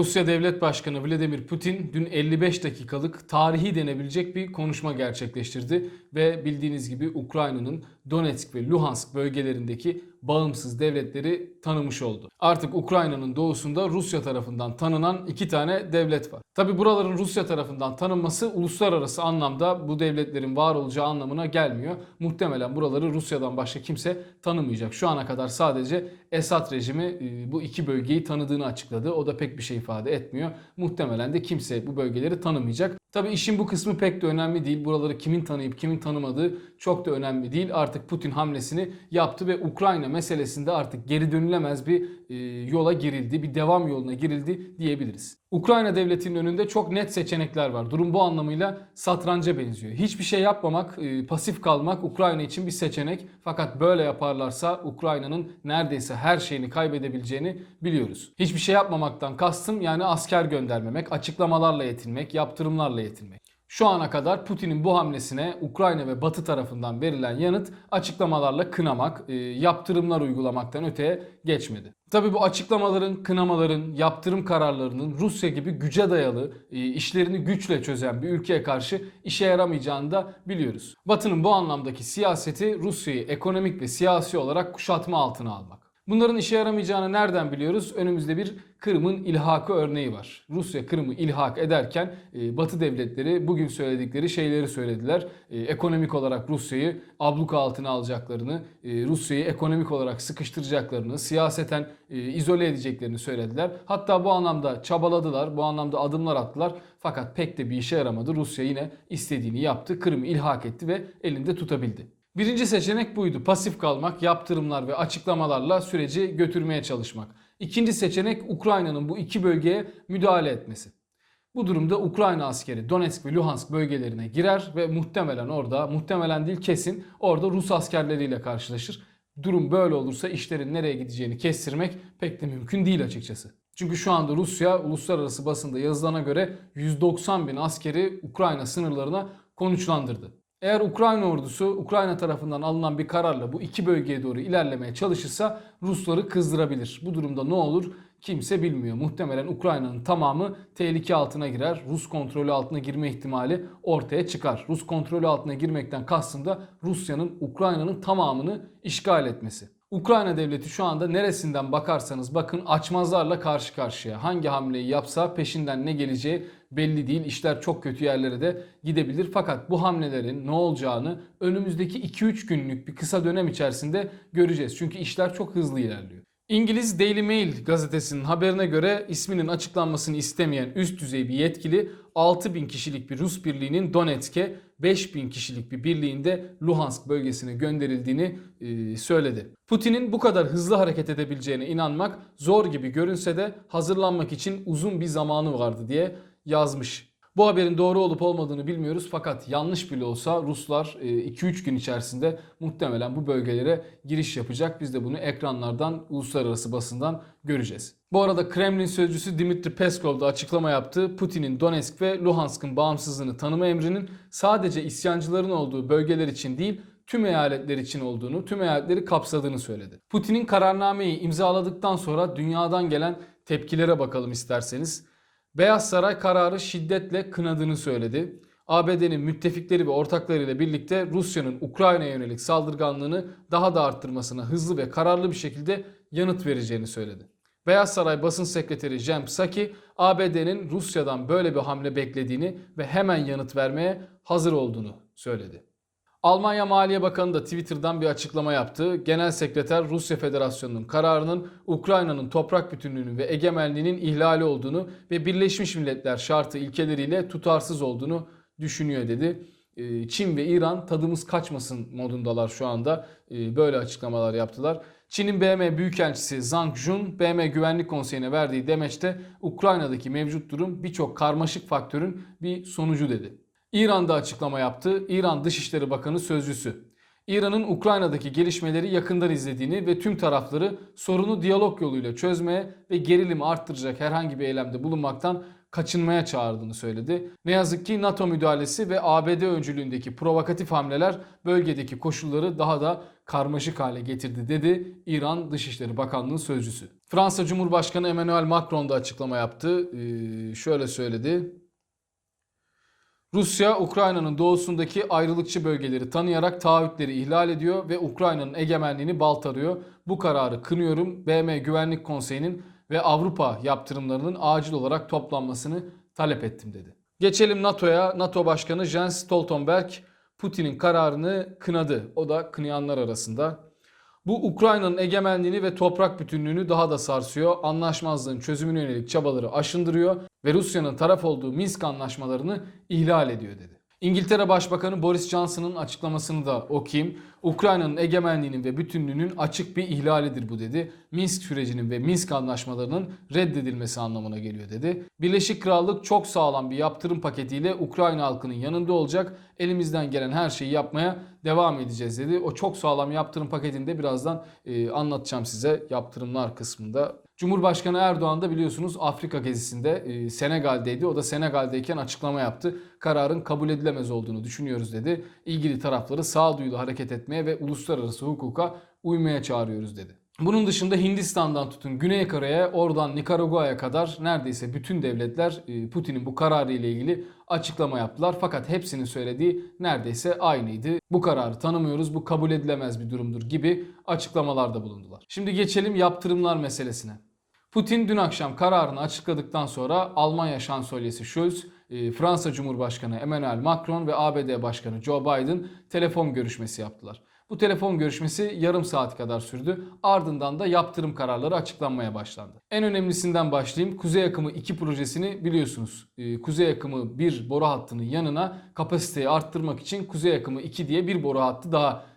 Rusya Devlet Başkanı Vladimir Putin dün 55 dakikalık tarihi denebilecek bir konuşma gerçekleştirdi ve bildiğiniz gibi Ukrayna'nın Donetsk ve Luhansk bölgelerindeki bağımsız devletleri tanımış oldu. Artık Ukrayna'nın doğusunda Rusya tarafından tanınan iki tane devlet var. Tabi buraların Rusya tarafından tanınması uluslararası anlamda bu devletlerin var olacağı anlamına gelmiyor. Muhtemelen buraları Rusya'dan başka kimse tanımayacak. Şu ana kadar sadece Esad rejimi e, bu iki bölgeyi tanıdığını açıkladı. O da pek bir şey ifade etmiyor. Muhtemelen de kimse bu bölgeleri tanımayacak. Tabi işin bu kısmı pek de önemli değil. Buraları kimin tanıyıp kimin tanımadığı çok da önemli değil. Artık Putin hamlesini yaptı ve Ukrayna meselesinde artık geri dönülemez bir e, yola girildi. Bir devam yoluna girildi diyebiliriz. Ukrayna devletinin önünde çok net seçenekler var. Durum bu anlamıyla satranca benziyor. Hiçbir şey yapmamak, e, pasif kalmak Ukrayna için bir seçenek. Fakat böyle yaparlarsa Ukrayna'nın neredeyse her şeyini kaybedebileceğini biliyoruz. Hiçbir şey yapmamaktan kastım yani asker göndermemek, açıklamalarla yetinmek, yaptırımlarla yetinmek. Şu ana kadar Putin'in bu hamlesine Ukrayna ve Batı tarafından verilen yanıt açıklamalarla kınamak, e, yaptırımlar uygulamaktan öteye geçmedi. Tabi bu açıklamaların, kınamaların, yaptırım kararlarının Rusya gibi güce dayalı, e, işlerini güçle çözen bir ülkeye karşı işe yaramayacağını da biliyoruz. Batı'nın bu anlamdaki siyaseti Rusya'yı ekonomik ve siyasi olarak kuşatma altına almak. Bunların işe yaramayacağını nereden biliyoruz? Önümüzde bir Kırım'ın ilhakı örneği var. Rusya Kırım'ı ilhak ederken e, Batı devletleri bugün söyledikleri şeyleri söylediler. E, ekonomik olarak Rusya'yı abluka altına alacaklarını, e, Rusya'yı ekonomik olarak sıkıştıracaklarını, siyaseten izole edeceklerini söylediler. Hatta bu anlamda çabaladılar, bu anlamda adımlar attılar. Fakat pek de bir işe yaramadı. Rusya yine istediğini yaptı. Kırım'ı ilhak etti ve elinde tutabildi. Birinci seçenek buydu. Pasif kalmak, yaptırımlar ve açıklamalarla süreci götürmeye çalışmak. İkinci seçenek Ukrayna'nın bu iki bölgeye müdahale etmesi. Bu durumda Ukrayna askeri Donetsk ve Luhansk bölgelerine girer ve muhtemelen orada, muhtemelen değil kesin orada Rus askerleriyle karşılaşır. Durum böyle olursa işlerin nereye gideceğini kestirmek pek de mümkün değil açıkçası. Çünkü şu anda Rusya uluslararası basında yazılana göre 190 bin askeri Ukrayna sınırlarına konuşlandırdı. Eğer Ukrayna ordusu Ukrayna tarafından alınan bir kararla bu iki bölgeye doğru ilerlemeye çalışırsa Rusları kızdırabilir. Bu durumda ne olur? Kimse bilmiyor. Muhtemelen Ukrayna'nın tamamı tehlike altına girer. Rus kontrolü altına girme ihtimali ortaya çıkar. Rus kontrolü altına girmekten kastım da Rusya'nın Ukrayna'nın tamamını işgal etmesi. Ukrayna devleti şu anda neresinden bakarsanız bakın açmazlarla karşı karşıya. Hangi hamleyi yapsa peşinden ne geleceği belli değil. İşler çok kötü yerlere de gidebilir. Fakat bu hamlelerin ne olacağını önümüzdeki 2-3 günlük bir kısa dönem içerisinde göreceğiz. Çünkü işler çok hızlı ilerliyor. İngiliz Daily Mail gazetesinin haberine göre isminin açıklanmasını istemeyen üst düzey bir yetkili 6000 kişilik bir Rus birliğinin Donetsk'e 5000 kişilik bir birliğinde Luhansk bölgesine gönderildiğini e, söyledi. Putin'in bu kadar hızlı hareket edebileceğine inanmak zor gibi görünse de hazırlanmak için uzun bir zamanı vardı diye yazmış. Bu haberin doğru olup olmadığını bilmiyoruz fakat yanlış bile olsa Ruslar 2-3 gün içerisinde muhtemelen bu bölgelere giriş yapacak. Biz de bunu ekranlardan, uluslararası basından göreceğiz. Bu arada Kremlin sözcüsü Dimitri Peskov da açıklama yaptı. Putin'in Donetsk ve Luhansk'ın bağımsızlığını tanıma emrinin sadece isyancıların olduğu bölgeler için değil, tüm eyaletler için olduğunu, tüm eyaletleri kapsadığını söyledi. Putin'in kararnameyi imzaladıktan sonra dünyadan gelen tepkilere bakalım isterseniz. Beyaz Saray kararı şiddetle kınadığını söyledi. ABD'nin müttefikleri ve ortaklarıyla birlikte Rusya'nın Ukrayna'ya yönelik saldırganlığını daha da arttırmasına hızlı ve kararlı bir şekilde yanıt vereceğini söyledi. Beyaz Saray basın sekreteri Jem Psaki, ABD'nin Rusya'dan böyle bir hamle beklediğini ve hemen yanıt vermeye hazır olduğunu söyledi. Almanya Maliye Bakanı da Twitter'dan bir açıklama yaptı. Genel Sekreter Rusya Federasyonu'nun kararının Ukrayna'nın toprak bütünlüğünün ve egemenliğinin ihlali olduğunu ve Birleşmiş Milletler şartı ilkeleriyle tutarsız olduğunu düşünüyor dedi. Ee, Çin ve İran tadımız kaçmasın modundalar şu anda. Ee, böyle açıklamalar yaptılar. Çin'in BM Büyükelçisi Zhang Jun, BM Güvenlik Konseyi'ne verdiği demeçte Ukrayna'daki mevcut durum birçok karmaşık faktörün bir sonucu dedi. İran'da açıklama yaptı. İran Dışişleri Bakanı sözcüsü. İran'ın Ukrayna'daki gelişmeleri yakından izlediğini ve tüm tarafları sorunu diyalog yoluyla çözmeye ve gerilimi arttıracak herhangi bir eylemde bulunmaktan kaçınmaya çağırdığını söyledi. Ne yazık ki NATO müdahalesi ve ABD öncülüğündeki provokatif hamleler bölgedeki koşulları daha da karmaşık hale getirdi dedi İran Dışişleri Bakanlığı sözcüsü. Fransa Cumhurbaşkanı Emmanuel Macron da açıklama yaptı. Ee, şöyle söyledi. Rusya, Ukrayna'nın doğusundaki ayrılıkçı bölgeleri tanıyarak taahhütleri ihlal ediyor ve Ukrayna'nın egemenliğini baltalıyor. Bu kararı kınıyorum. BM Güvenlik Konseyi'nin ve Avrupa yaptırımlarının acil olarak toplanmasını talep ettim dedi. Geçelim NATO'ya. NATO Başkanı Jens Stoltenberg Putin'in kararını kınadı. O da kınayanlar arasında. Bu Ukrayna'nın egemenliğini ve toprak bütünlüğünü daha da sarsıyor. Anlaşmazlığın çözümüne yönelik çabaları aşındırıyor ve Rusya'nın taraf olduğu Minsk anlaşmalarını ihlal ediyor dedi. İngiltere Başbakanı Boris Johnson'ın açıklamasını da okuyayım. Ukrayna'nın egemenliğinin ve bütünlüğünün açık bir ihlalidir bu dedi. Minsk sürecinin ve Minsk anlaşmalarının reddedilmesi anlamına geliyor dedi. Birleşik Krallık çok sağlam bir yaptırım paketiyle Ukrayna halkının yanında olacak. Elimizden gelen her şeyi yapmaya devam edeceğiz dedi. O çok sağlam yaptırım paketinde birazdan e, anlatacağım size yaptırımlar kısmında. Cumhurbaşkanı Erdoğan da biliyorsunuz Afrika gezisinde e, Senegal'deydi. O da Senegal'deyken açıklama yaptı. Kararın kabul edilemez olduğunu düşünüyoruz dedi. İlgili tarafları sağduyulu hareket etmeye ve uluslararası hukuka uymaya çağırıyoruz dedi. Bunun dışında Hindistan'dan tutun Güney Kore'ye, oradan Nikaragua'ya kadar neredeyse bütün devletler e, Putin'in bu kararı ile ilgili açıklama yaptılar. Fakat hepsinin söylediği neredeyse aynıydı. Bu kararı tanımıyoruz, bu kabul edilemez bir durumdur gibi açıklamalarda bulundular. Şimdi geçelim yaptırımlar meselesine. Putin dün akşam kararını açıkladıktan sonra Almanya Şansölyesi Scholz, e, Fransa Cumhurbaşkanı Emmanuel Macron ve ABD Başkanı Joe Biden telefon görüşmesi yaptılar. Bu telefon görüşmesi yarım saat kadar sürdü. Ardından da yaptırım kararları açıklanmaya başlandı. En önemlisinden başlayayım. Kuzey Akımı 2 projesini biliyorsunuz. Ee, Kuzey Akımı 1 boru hattının yanına kapasiteyi arttırmak için Kuzey Akımı 2 diye bir boru hattı daha e,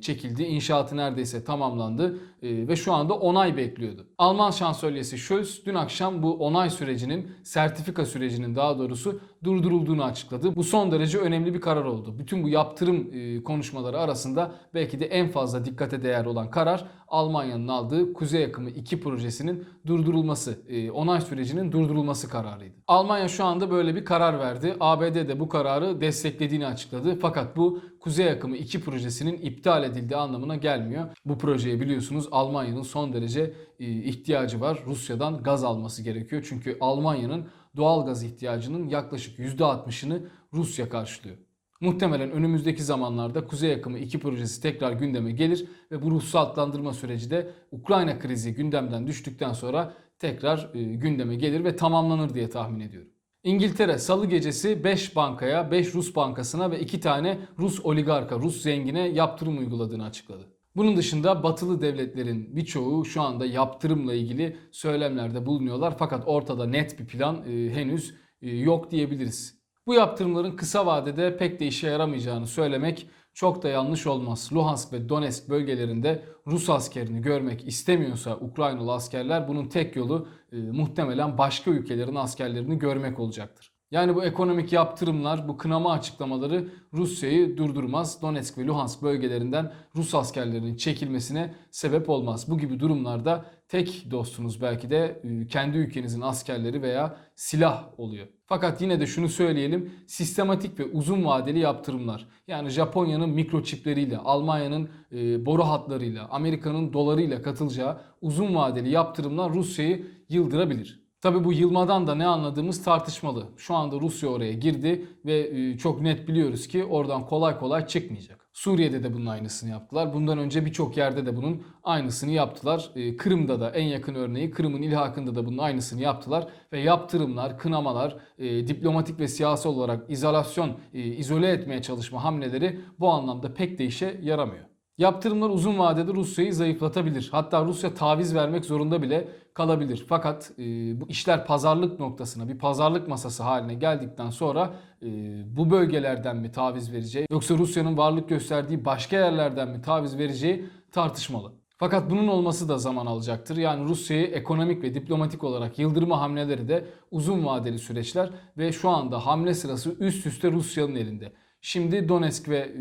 çekildi. İnşaatı neredeyse tamamlandı e, ve şu anda onay bekliyordu. Alman şansölyesi Scholz dün akşam bu onay sürecinin, sertifika sürecinin daha doğrusu durdurulduğunu açıkladı. Bu son derece önemli bir karar oldu. Bütün bu yaptırım e, konuşmaları arasında belki de en fazla dikkate değer olan karar Almanya'nın aldığı Kuzey Akımı 2 projesinin durdurulması, onay sürecinin durdurulması kararıydı. Almanya şu anda böyle bir karar verdi. ABD de bu kararı desteklediğini açıkladı. Fakat bu Kuzey Akımı 2 projesinin iptal edildiği anlamına gelmiyor. Bu projeye biliyorsunuz Almanya'nın son derece ihtiyacı var. Rusya'dan gaz alması gerekiyor. Çünkü Almanya'nın doğal gaz ihtiyacının yaklaşık %60'ını Rusya karşılıyor. Muhtemelen önümüzdeki zamanlarda Kuzey Akımı 2 projesi tekrar gündeme gelir ve bu ruhsatlandırma süreci de Ukrayna krizi gündemden düştükten sonra tekrar gündeme gelir ve tamamlanır diye tahmin ediyorum. İngiltere salı gecesi 5 bankaya, 5 Rus bankasına ve 2 tane Rus oligarka, Rus zengine yaptırım uyguladığını açıkladı. Bunun dışında batılı devletlerin birçoğu şu anda yaptırımla ilgili söylemlerde bulunuyorlar fakat ortada net bir plan e, henüz e, yok diyebiliriz. Bu yaptırımların kısa vadede pek de işe yaramayacağını söylemek çok da yanlış olmaz. Luhansk ve Donetsk bölgelerinde Rus askerini görmek istemiyorsa Ukraynalı askerler bunun tek yolu e, muhtemelen başka ülkelerin askerlerini görmek olacaktır. Yani bu ekonomik yaptırımlar, bu kınama açıklamaları Rusya'yı durdurmaz. Donetsk ve Luhansk bölgelerinden Rus askerlerinin çekilmesine sebep olmaz. Bu gibi durumlarda tek dostunuz belki de e, kendi ülkenizin askerleri veya silah oluyor. Fakat yine de şunu söyleyelim. Sistematik ve uzun vadeli yaptırımlar. Yani Japonya'nın mikroçipleriyle, Almanya'nın e, boru hatlarıyla, Amerika'nın dolarıyla katılacağı uzun vadeli yaptırımlar Rusya'yı yıldırabilir. Tabi bu yılmadan da ne anladığımız tartışmalı. Şu anda Rusya oraya girdi ve e, çok net biliyoruz ki oradan kolay kolay çıkmayacak. Suriye'de de bunun aynısını yaptılar. Bundan önce birçok yerde de bunun aynısını yaptılar. E, Kırım'da da en yakın örneği Kırım'ın ilhakında da bunun aynısını yaptılar. Ve yaptırımlar, kınamalar, e, diplomatik ve siyasi olarak izolasyon, izole etmeye çalışma hamleleri bu anlamda pek de işe yaramıyor. Yaptırımlar uzun vadede Rusya'yı zayıflatabilir. Hatta Rusya taviz vermek zorunda bile kalabilir. Fakat e, bu işler pazarlık noktasına, bir pazarlık masası haline geldikten sonra e, bu bölgelerden mi taviz vereceği yoksa Rusya'nın varlık gösterdiği başka yerlerden mi taviz vereceği tartışmalı. Fakat bunun olması da zaman alacaktır. Yani Rusya'yı ekonomik ve diplomatik olarak yıldırma hamleleri de uzun vadeli süreçler ve şu anda hamle sırası üst üste Rusya'nın elinde. Şimdi Donetsk ve e,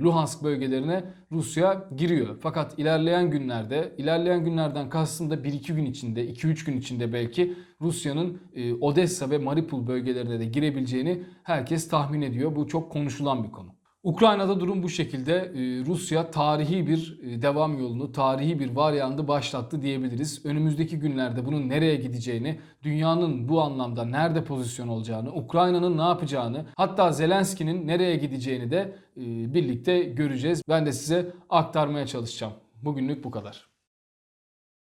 Luhansk bölgelerine Rusya giriyor. Fakat ilerleyen günlerde, ilerleyen günlerden kastım da 1-2 gün içinde, 2-3 gün içinde belki Rusya'nın e, Odessa ve Mariupol bölgelerine de girebileceğini herkes tahmin ediyor. Bu çok konuşulan bir konu. Ukrayna'da durum bu şekilde. Ee, Rusya tarihi bir e, devam yolunu, tarihi bir varyandı başlattı diyebiliriz. Önümüzdeki günlerde bunun nereye gideceğini, dünyanın bu anlamda nerede pozisyon olacağını, Ukrayna'nın ne yapacağını, hatta Zelenski'nin nereye gideceğini de e, birlikte göreceğiz. Ben de size aktarmaya çalışacağım. Bugünlük bu kadar.